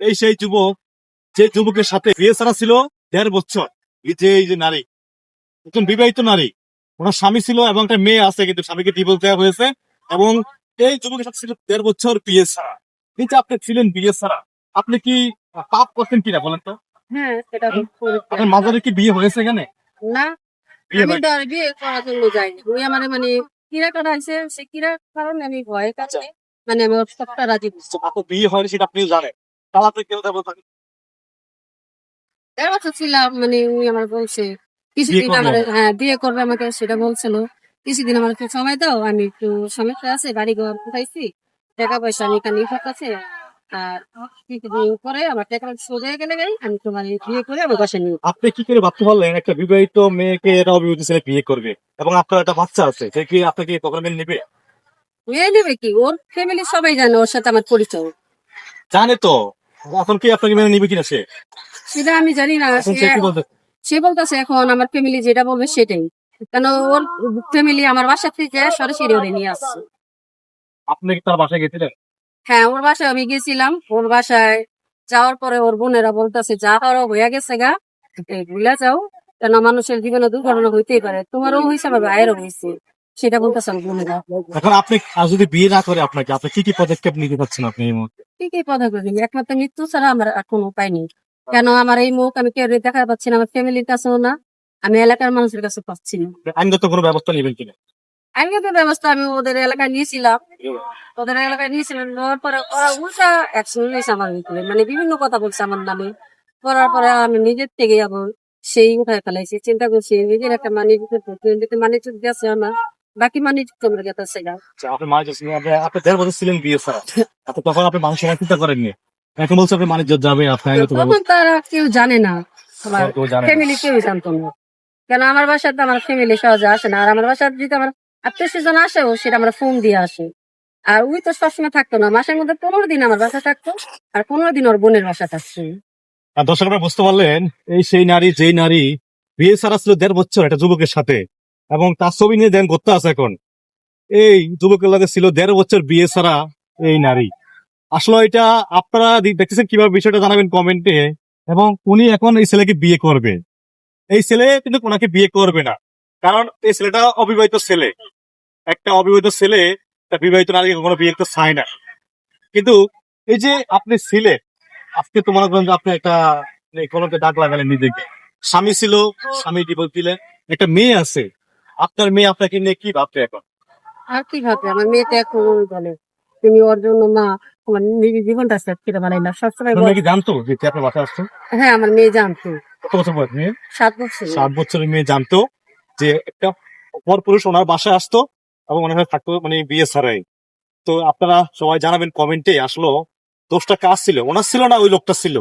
এই সেই যুবক যে যুবকের সাথে বিয়ে ছাড়া ছিল দেড় বছর। যে এই যে নারী একজন বিবাহিত নারী। ওনার স্বামী ছিল এবং একটা মেয়ে আছে কিন্তু স্বামীকে ডিভোর্স দেওয়া হয়েছে এবং এই যুবকের সাথে ছিল দেড় বছর বিয়ে ছাড়া এই যে আপনি ছিলেন বিয়ে ছাড়া আপনি কি পাপ করতেন কিনা বলেন তো? হ্যাঁ সেটা তো আপনার মাজারে কি বিয়ে হয়েছে এখানে? না আমি হয়- তো আর বিয়ে করার জন্য যাইনি। ওই আমার মানে কিরা হয়েছে সে কিরা কারণে আমি ভয়ে কাছে মানে আমি সবটা রাজি দিচ্ছি বিয়ে হয়নি সেটা আপনিও জানেন। দেড় বছর ছিলাম মানে উনি আমার বলছে কিছুদিন আমার হ্যাঁ বিয়ে করবে আমাকে সেটা বলছিল। কিছুদিন আমার একটু সময় দাও আমি একটু সমস্যা আছে বাড়ি ঘর কোথাইছি টাকা পয়সা আমি আছে আর কিছুদিন পরে আমার টাকা সোজা গেলে গাই আমি তোমার বিয়ে করে আমার বাসায় নিয়ে আপনি কি করে ভাবতে পারলেন একটা বিবাহিত মেয়েকে এটা অবিবাহিত ছেলে বিয়ে করবে? এবং আপনার একটা বাচ্চা আছে সে কি আপনাকে প্রোগ্রামে নেবে? মেয়ে নেবে কি? ওর ফ্যামিলি সবাই জানে ওর সাথে আমার পরিচয়। জানে তো। এখন কি আপনাকে মেনে নিবে কিনা সে? সেটা আমি জানি না সে বলতেছে এখন আমার ফ্যামিলি যেটা বলবে সেটাই। কেন ওর ফ্যামিলি আমার বাসা থেকে সরাসরি ওরে নিয়ে আসছে। আপনি কি তার বাসায় গেছিলেন? হ্যাঁ ওর বাসায় আমি গেছিলাম। ওর বাসায় যাওয়ার পরে ওর বোনেরা বলতেছে যা হওয়ার হয়ে গেছে গা। ভুলে যাও। কেন মানুষের জীবনে দুর্ঘটনা হইতেই পারে। তোমারও হয়েছে আমার ভাইয়েরও হয়েছে সেটা বলতেছে আমার বোনেরা। এখন আপনি আর যদি বিয়ে না করে আপনাকে আপনি কি কি পদক্ষেপ নিতে চাচ্ছেন আপনি এই মুহূর্তে? কি কি পদক্ষেপ নিবি? একমাত্র মৃত্যু ছাড়া আমার আর কোনো উপায় নেই। কেন আমার এই মুখ আমি কেউ দেখা পাচ্ছি না আমার ফ্যামিলির কাছেও না আমি এলাকার মানুষের কাছে পাচ্ছি না। আইনগত কোনো ব্যবস্থা নেবেন কিনা? আইনগত ব্যবস্থা আমি ওদের এলাকায় নিয়েছিলাম। ওদের এলাকায় নিয়েছিলাম নেওয়ার পরে ওরা উল্টা অ্যাকশন নিয়েছে আমার ভিতরে মানে বিভিন্ন কথা বলছে আমার নামে। করার পরে আমি নিজের থেকে আবার সেই উঠায় ফেলাইছি চিন্তা করছি নিজের একটা মানি মানি চুক্তি আছে আমার বাকি মানি চুক্তি আমার কাছে আছে গা। আচ্ছা, আপনি মানিজ আপনি আপনি দেড় বছর ছিলেন বিয়ে ছাড়া। আপনি তখন আপনি মানুষের চিন্তা করেননি। এখন বলছে আপনি মানিজ্য যাবে আপনি তখন তারা কেউ জানে না। আমার। ফ্যামিলি কেউ জানতো না। কেন আমার বাসাতে আমার ফ্যামিলি সহজে আসে না। আর আমার বাসাতে যদি আমার আত্মীয় স্বজন আসেও সেটা আমরা ফোন দিয়ে আসে। আর ওই তো সবসময় থাকতো না। মাসের মধ্যে পনেরো দিন আমার বাসা থাকতো আর পনেরো দিন ওর বোনের বাসা থাকতো। আর দর্শক আপনারা বুঝতে পারলেন এই সেই নারী যেই নারী বিয়ে ছাড়া ছিল দেড় বছর একটা যুবকের সাথে এবং তার ছবি নিয়ে দেন করতে আছে এখন। এই যুবকের লাগে ছিল দেড় বছর বিয়ে ছাড়া এই নারী। আসলে এটা আপনারা দেখতেছেন কীভাবে বিষয়টা জানাবেন কমেন্টে। এবং উনি এখন এই ছেলেকে বিয়ে করবে। এই ছেলে কিন্তু ওনাকে বিয়ে করবে না। কারণ এই ছেলেটা অবিবাহিত ছেলে। একটা অবিবাহিত ছেলে একটা বিবাহিত নারীকে কখনো বিয়ে করতে চায় না। কিন্তু এই যে আপনি ছেলে আজকে তো মনে করেন যে আপনি একটা মানে কলমকে দাগ লাগালেন নিজেকে। স্বামী ছিল, স্বামী ডিভোর্স দিলেন, একটা মেয়ে আছে। আপনার মেয়ে আপনাকে নিয়ে কি ভাবছে এখন? আর কি ভাববে? আমার মেয়েটা এখন বলে তুমি ওর জন্য মা আমার নিজের জীবনটা সেট করে বানাই সবসময় বলে- কি জানতো যে তুই আপনার বাসায় আসছো হ্যাঁ আমার মেয়ে জানতো। কত বছর বয়স মেয়ে সাত বছর। সাত বছরের মেয়ে জানতো যে একটা পুরুষ ওনার বাসায় আসতো এবং ওনার সাথে থাকতো মানে বিয়ে ছাড়াই। তো আপনারা সবাই জানাবেন কমেন্টে আসলো দোষটা কাজ ছিল? ওনার ছিল না ওই লোকটা ছিল।